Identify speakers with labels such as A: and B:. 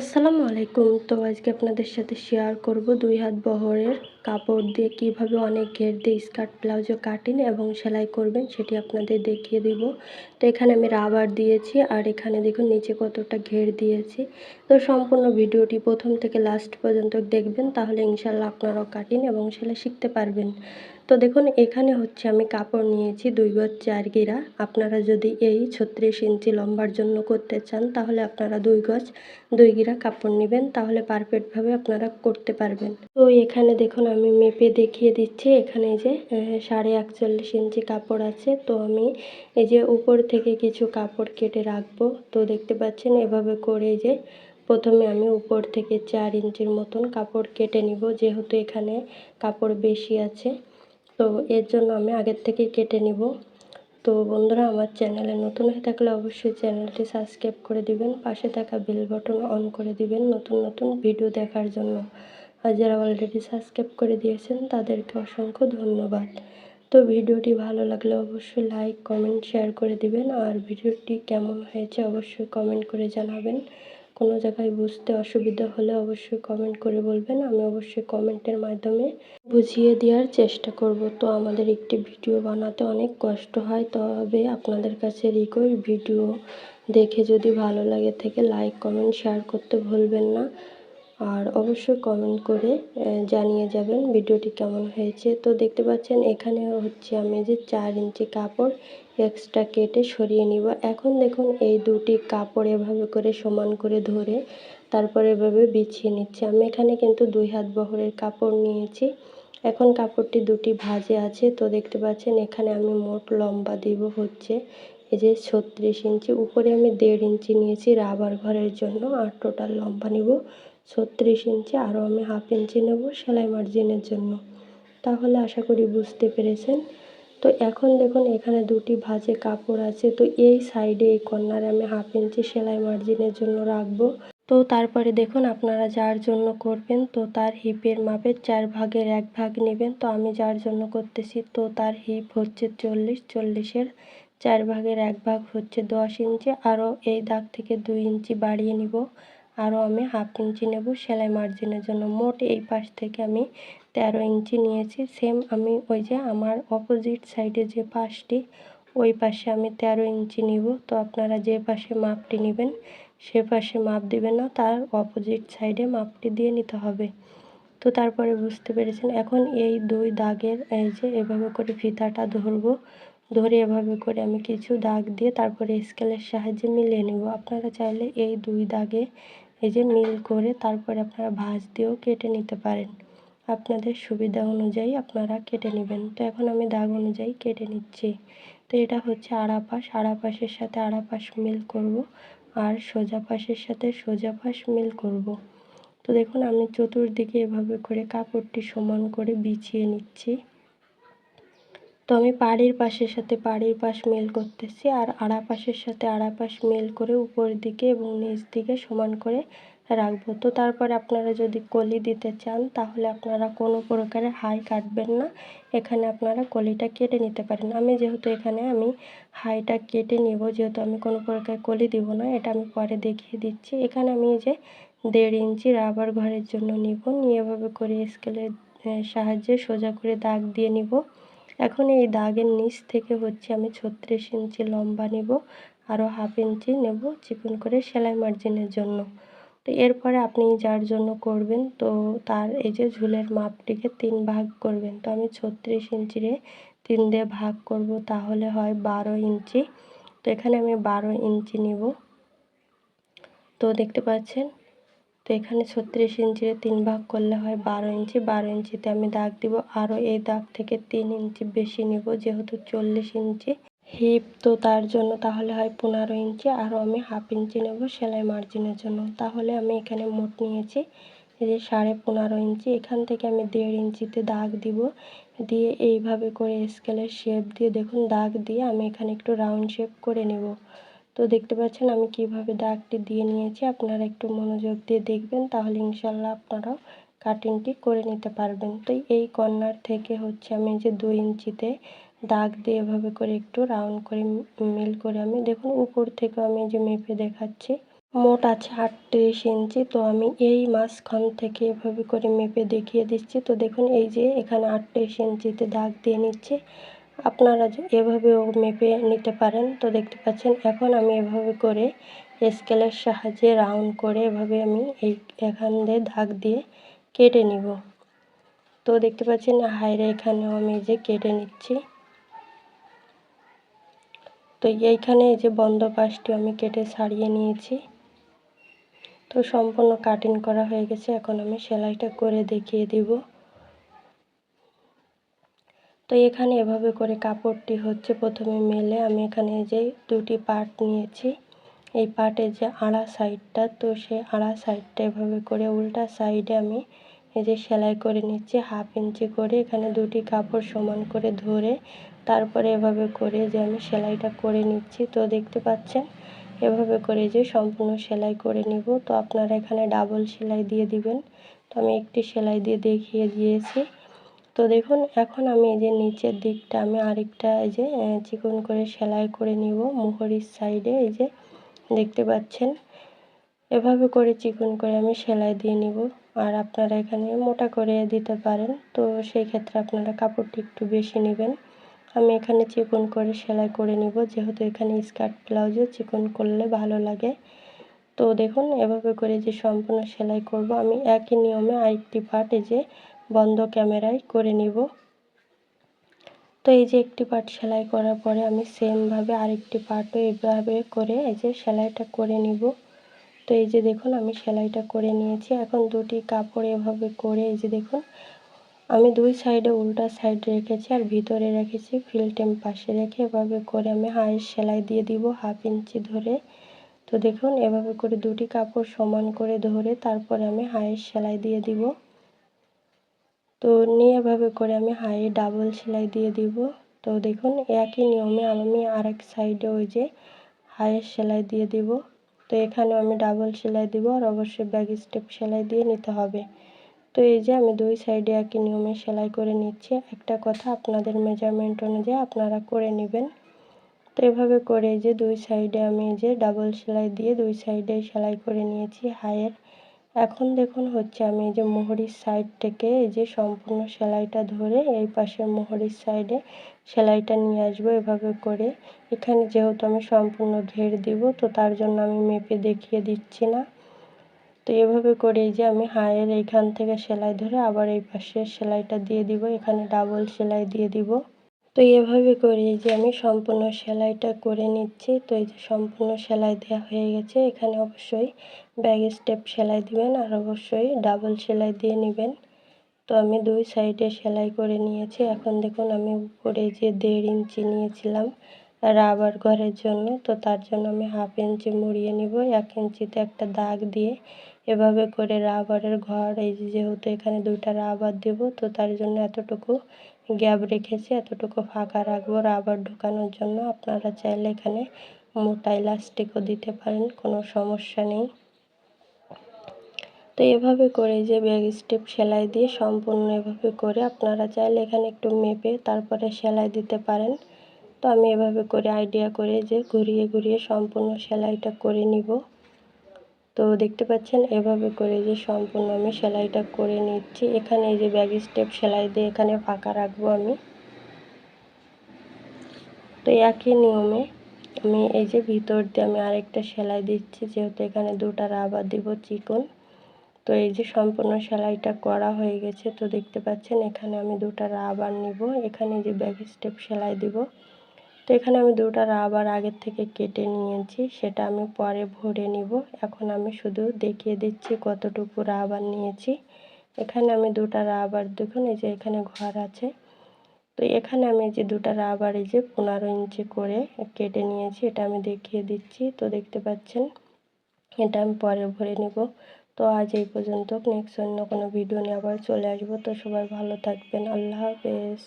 A: আসসালামু আলাইকুম। তো আজকে আপনাদের সাথে শেয়ার করব দুই হাত বহরের কাপড় দিয়ে কীভাবে অনেক ঘের দিয়ে স্কার্ট ব্লাউজও কাটিন এবং সেলাই করবেন সেটি আপনাদের দেখিয়ে দিব। তো এখানে আমি রাবার দিয়েছি আর এখানে দেখুন নিচে কতটা ঘের দিয়েছি। তো সম্পূর্ণ ভিডিওটি প্রথম থেকে লাস্ট পর্যন্ত দেখবেন, তাহলে ইনশাল্লাহ আপনারাও কাটিন এবং সেলাই শিখতে পারবেন। তো দেখুন, এখানে হচ্ছে আমি কাপড় নিয়েছি দুই গজ চার গিরা। আপনারা যদি এই ছত্রিশ ইঞ্চি লম্বার জন্য করতে চান, তাহলে আপনারা দুই গজ, দুই গিরা কাপড় নেবেন, তাহলে পারফেক্টভাবে আপনারা করতে পারবেন। তো এখানে দেখুন, আমি মেপে দেখিয়ে দিচ্ছি, এখানে যে সাড়ে একচল্লিশ ইঞ্চি কাপড় আছে। তো আমি এই যে উপর থেকে কিছু কাপড় কেটে রাখব। তো দেখতে পাচ্ছেন, এভাবে করে যে প্রথমে আমি উপর থেকে চার ইঞ্চির মতন কাপড় কেটে নিব, যেহেতু এখানে কাপড় বেশি আছে। তো এর জন্য আমি আগের থেকেই কেটে নিব। তো বন্ধুরা, আমার চ্যানেলে নতুন হয়ে থাকলে অবশ্যই চ্যানেলটি সাবস্ক্রাইব করে দিবেন, পাশে থাকা বেল বটন অন করে দিবেন নতুন নতুন ভিডিও দেখার জন্য। আর যারা অলরেডি সাবস্ক্রাইব করে দিয়েছেন, তাদেরকে অসংখ্য ধন্যবাদ। তো ভিডিওটি ভালো লাগলে অবশ্যই লাইক কমেন্ট শেয়ার করে দিবেন। আর ভিডিওটি কেমন হয়েছে অবশ্যই কমেন্ট করে জানাবেন। কোনো জায়গায় বুঝতে অসুবিধা হলে অবশ্যই কমেন্ট করে বলবেন। আমি অবশ্যই কমেন্টের মাধ্যমে বুঝিয়ে দেওয়ার চেষ্টা করব। তো আমাদের একটি ভিডিও বানাতে অনেক কষ্ট হয়, তবে আপনাদের কাছে রিকোয়েস্ট ভিডিও দেখে যদি ভালো লাগে, থেকে লাইক কমেন্ট শেয়ার করতে ভুলবেন না। আর অবশ্যই কমেন্ট করে জানিয়ে যাবেন ভিডিওটি কেমন হয়েছে। তো দেখতে পাচ্ছেন, এখানে হচ্ছে আমি যে চার ইঞ্চি কাপড় এক্সট্রা কেটে সরিয়ে নিব। এখন দেখুন, এই দুটি কাপড় এভাবে করে সমান করে ধরে তারপর এভাবে বিছিয়ে নিচ্ছি। আমি এখানে কিন্তু দুই হাত বহরের কাপড় নিয়েছি। এখন কাপড়টি দুটি ভাজে আছে। তো দেখতে পাচ্ছেন, এখানে আমি মোট লম্বা দিব হচ্ছে এই যে ছত্রিশ ইঞ্চি। উপরে আমি দেড় ইঞ্চি নিয়েছি রাবার ঘরের জন্য। আর টোটাল লম্বা নিব ছত্রিশ ইঞ্চি আরও আমি হাফ ইঞ্চি নেব সেলাই মার্জিনের জন্য। তাহলে আশা করি বুঝতে পেরেছেন। তো এখন দেখুন, এখানে দুটি ভাজে কাপড় আছে। তো এই সাইডে, এই কর্নারে আমি হাফ ইঞ্চি সেলাই মার্জিনের জন্য রাখব। তো তারপরে দেখুন, আপনারা যার জন্য করবেন, তো তার হিপের মাপের চার ভাগের এক ভাগ নেবেন। তো আমি যার জন্য করতেছি, তো তার হিপ হচ্ছে চল্লিশ, চল্লিশের চার ভাগের এক ভাগ হচ্ছে দশ ইঞ্চি। আরও এই দাগ থেকে দুই ইঞ্চি বাড়িয়ে নিব। আরও আমি হাফ ইঞ্চি নেব। সেলাই মার্জিনের জন্য মোট এই পাশ থেকে আমি তেরো ইঞ্চি নিয়েছি। সেম আমি ওই যে আমার অপোজিট সাইডে যে পাশটি, ওই পাশে আমি তেরো ইঞ্চি নিব। তো আপনারা যে পাশে মাপটি নেবেন, সে পাশে মাপ দিবেন না, তার অপোজিট সাইডে মাপটি দিয়ে নিতে হবে। তো তারপরে বুঝতে পেরেছেন, এখন এই দুই দাগের, এই যে এভাবে করে ফিতাটা ধরবো, ধরে এভাবে করে আমি কিছু দাগ দিয়ে তারপরে স্কেলের সাহায্যে মিলিয়ে নেব। আপনারা চাইলে এই দুই দাগে এই যে মিল করে তারপরে আপনারা ভাঁজ দিয়েও কেটে নিতে পারেন। আপনাদের সুবিধা অনুযায়ী আপনারা কেটে নেবেন। তো এখন আমি দাগ অনুযায়ী কেটে নিচ্ছি। তো এটা হচ্ছে আড়াপাশ আড়াপাশের সাথে আড়াপাশ মিল করব আর সোজা পাশের সাথে সোজা পাশ মিল করব। তো দেখুন আমি চতুর্দিকে এভাবে করে কাপড়টি সমান করে বিছিয়ে নিচ্ছি। তো আমি পাড়ির পাশের সাথে পাড়ির পাশ মিল করতেছি আর আড়া পাশের সাথে আড়া পাশ মিল করে উপরের দিকে এবং নিচ দিকে সমান করে রাখব। তো তারপরে আপনারা যদি কলি দিতে চান, তাহলে আপনারা কোনো প্রকারে হাই কাটবেন না। এখানে আপনারা কলিটা কেটে নিতে পারেন। আমি যেহেতু এখানে আমি হাইটা কেটে নিব, যেহেতু আমি কোনো প্রকার কলি দিব না, এটা আমি পরে দেখিয়ে দিচ্ছি। এখানে আমি যে দেড় ইঞ্চি রাবার ঘরের জন্য নিব। নিয়ে এভাবে করে স্কেলের সাহায্যে সোজা করে দাগ দিয়ে নিব। এখন এই দাগের নিচ থেকে হচ্ছে আমি ছত্রিশ ইঞ্চি লম্বা নেব আরও হাফ ইঞ্চি নেব চিকন করে সেলাই মার্জিনের জন্য। তো এরপরে আপনি যার জন্য করবেন, তো তার এই যে ঝুলের মাপটিকে তিন ভাগ করবেন। তো আমি ছত্রিশ ইঞ্চিরে তিন দিয়ে ভাগ করব, তাহলে হয় বারো ইঞ্চি। তো এখানে আমি বারো ইঞ্চি নিব। তো দেখতে পাচ্ছেন তো এখানে ছত্রিশ ইঞ্চিরে তিন ভাগ করলে হয় বারো ইঞ্চি। বারো ইঞ্চিতে আমি দাগ দিব। আরও এই দাগ থেকে তিন ইঞ্চি বেশি নিব, যেহেতু চল্লিশ ইঞ্চি। হিপ তো তার জন্য তাহলে হয় পনেরো ইঞ্চি। আরও আমি হাফ ইঞ্চি নেব সেলাই মার্জিনের জন্য। তাহলে আমি এখানে মোট নিয়েছি এই যে সাড়ে পনেরো ইঞ্চি। এখান থেকে আমি দেড় ইঞ্চিতে দাগ দিব। দিয়ে এইভাবে করে স্কেলের শেপ দিয়ে দেখুন, দাগ দিয়ে আমি এখানে একটু রাউন্ড শেপ করে নেব। তো দেখতে পাচ্ছেন আমি কীভাবে দাগটি দিয়ে নিয়েছি, আপনারা একটু মনোযোগ দিয়ে দেখবেন, তাহলে ইনশাল্লাহ আপনারাও কাটিংটি করে নিতে পারবেন। তো এই কর্নার থেকে হচ্ছে আমি যে দুই ইঞ্চিতে দাগ দিয়ে এভাবে করে একটু রাউন্ড করে মিল করে আমি, দেখুন উপর থেকে আমি যে মেপে দেখাচ্ছি, মোট আছে আটত্রিশ ইঞ্চি, তো আমি এই মাঝখান থেকে এভাবে করে মেপে দেখিয়ে দিচ্ছি। তো দেখুন এই যে এখানে আটত্রিশ ইঞ্চিতে দাগ দিয়ে নিচ্ছে আপনারা এভাবেও মেপে নিতে পারেন, তো দেখতে পাচ্ছেন এখন আমি এভাবে করে স্কেলের সাহায্যে রাউন্ড করে এভাবে আমি এই এখান দিয়ে দাগ দিয়ে কেটে নিব। তো দেখতে পাচ্ছেন হাইরে এখানেও আমি যে কেটে নিচ্ছি। তো এইখানে এই যে বন্ধ পাশটি আমি কেটে ছাড়িয়ে নিয়েছি। তো সম্পূর্ণ কাটিং করা হয়ে গেছে, এখন আমি সেলাইটা করে দেখিয়ে দিব। তো এখানে এভাবে করে কাপড়টি হচ্ছে প্রথমে মেলে আমি এখানে যে দুটি পার্ট নিয়েছি। এই পার্টের যে আড়া সাইডটা, তো সেই আড়া সাইডটা এভাবে করে উল্টা সাইডে আমি এই যে সেলাই করে নিচ্ছি, হাফ ইঞ্চি করে এখানে দুটি কাপড় সমান করে ধরে তারপরে এভাবে করে যে আমি সেলাইটা করে নিচ্ছি। তো দেখতে পাচ্ছেন, এভাবে করে যে সম্পূর্ণ সেলাই করে নিব। তো আপনারা এখানে ডাবল সেলাই দিয়ে দিবেন। তো আমি একটি সেলাই দিয়ে দেখিয়ে দিয়েছি। তো দেখুন, এখন আমি এই যে নিচের দিকটা আমি আরেকটা এই যে চিকন করে সেলাই করে নিব মুহুরির সাইডে এই যে দেখতে পাচ্ছেন। এভাবে করে চিকন করে আমি সেলাই দিয়ে নিব। আর আপনারা এখানে মোটা করে দিতে পারেন, তো সেই ক্ষেত্রে আপনারা কাপড়টি একটু বেশি নেবেন। আমি এখানে চিকন করে সেলাই করে নিব, যেহেতু এখানে স্কার্ট ব্লাউজে চিকন করলে ভালো লাগে। তো দেখুন, এভাবে করে যে সম্পূর্ণ সেলাই করব, আমি একই নিয়মে আরেকটি পার্ট এই যে বন্ধ ক্যামেরায় করে নিব। তো এই যে একটি পার্ট সেলাই করার পরে আমি সেমভাবে আরেকটি পার্টও এভাবে করে এই যে সেলাইটা করে নিব। তো এই যে দেখুন, আমি সেলাইটা করে নিয়েছি। এখন দুটি কাপড় এভাবে করে এই যে দেখুন, আমি দুই সাইডে উল্টা সাইড রেখেছি আর ভিতরে রেখেছি ফিল্টেম পাশে রেখে এভাবে করে আমি হাইয়ের সেলাই দিয়ে দিব হাফ ইঞ্চি ধরে। তো দেখুন, এভাবে করে দুটি কাপড় সমান করে ধরে তারপরে আমি হাইয়ের সেলাই দিয়ে দিব। তো নিয়ে এভাবে করে আমি হাই ডাবল সেলাই দিয়ে দিব। তো দেখুন, একই নিয়মে আমি আরেক সাইডে ওই যে হাইয়ের সেলাই দিয়ে দিব। তো এখানেও আমি ডাবল সেলাই দিব আর অবশ্যই ব্যাগ স্টেপ সেলাই দিয়ে নিতে হবে। তো এই যে আমি দুই সাইডে একই নিয়মে সেলাই করে নিচ্ছি। একটা কথা আপনাদের মেজারমেন্ট অনুযায়ী আপনারা করে নেবেন। তো এভাবে করে যে দুই সাইডে আমি যে ডাবল সেলাই দিয়ে দুই সাইডে সেলাই করে নিয়েছি হাইয়ের। এখন দেখুন হচ্ছে আমি এই যে মোহরির সাইড থেকে এই যে সম্পূর্ণ সেলাইটা ধরে এই পাশের মোহরির সাইডে সেলাইটা নিয়ে আসব এভাবে করে। এখানে যেহেতু আমি সম্পূর্ণ ঘের দিব, তো তার জন্য আমি মেপে দেখিয়ে দিচ্ছি না। তো এভাবে করে যে আমি হায়ের এইখান থেকে সেলাই ধরে আবার এই পাশে সেলাইটা দিয়ে দিব, এখানে ডাবল সেলাই দিয়ে দিব। তো এভাবে করে যে আমি সম্পূর্ণ সেলাইটা করে নিচ্ছি। তো এই যে সম্পূর্ণ সেলাই দেওয়া হয়ে গেছে। এখানে অবশ্যই ব্যাগ স্টেপ সেলাই দিবেন আর অবশ্যই ডাবল সেলাই দিয়ে নেবেন। তো আমি দুই সাইডে সেলাই করে নিয়েছি। এখন দেখুন আমি উপরে যে দেড় ইঞ্চি নিয়েছিলাম রাবার ঘরের জন্য, তো তার জন্য আমি হাফ ইঞ্চি মুড়িয়ে নিব। এক ইঞ্চিতে একটা দাগ দিয়ে এভাবে করে রাবারের ঘর, এই যেহেতু এখানে দুইটা রাবার দেব, তো তার জন্য এতটুকু গ্যাপ রেখেছি, এতটুকু ফাঁকা রাখব রাবার ঢোকানোর জন্য। আপনারা চাইলে এখানে মোটা ইলাস্টিকও দিতে পারেন, কোনো সমস্যা নেই। তো এভাবে করে যে ব্যাগ স্টেপ সেলাই দিয়ে সম্পূর্ণ এভাবে করে আপনারা চাইলে এখানে একটু মেপে তারপরে সেলাই দিতে পারেন। তো আমি এভাবে করে আইডিয়া করে যে ঘুরিয়ে ঘুরিয়ে সম্পূর্ণ সেলাইটা করে নিব। তো দেখতে পাচ্ছেন এভাবে করে যে সম্পূর্ণ আমি সেলাইটা করে নিচ্ছি। এখানে এই যে ব্যাগ স্টেপ সেলাই দিয়ে এখানে ফাঁকা রাখব আমি। তো একই নিয়মে আমি এই যে ভিতর দিয়ে আমি আরেকটা সেলাই দিচ্ছি, যেহেতু এখানে দুটা রাবার দিব চিকন। তো এই যে সম্পূর্ণ সেলাইটা করা হয়ে গেছে। তো দেখতে পাচ্ছেন এখানে আমি দুটা রাবার নিব। এখানে যে ব্যাগ স্টেপ সেলাই দিব। তো এখানে আমি দুটা রাবার আগের থেকে কেটে নিয়েছি, সেটা আমি পরে ভরে নিব। এখন আমি শুধু দেখিয়ে দিচ্ছি কতটুকু রাবার নিয়েছি। এখানে আমি দুটা রাবার, দেখুন এই যে এখানে ঘর আছে। তো এখানে আমি যে দুটা রাবার, এই যে পনেরো ইঞ্চি করে কেটে নিয়েছি, এটা আমি দেখিয়ে দিচ্ছি। তো দেখতে পাচ্ছেন, এটা আমি পরে ভরে নিব। তো আজ এই পর্যন্ত, নেক্সট অন্য কোনো ভিডিও নিয়ে আবার চলে আসব। তো সবাই ভালো থাকবেন, আল্লাহ হাফেজ।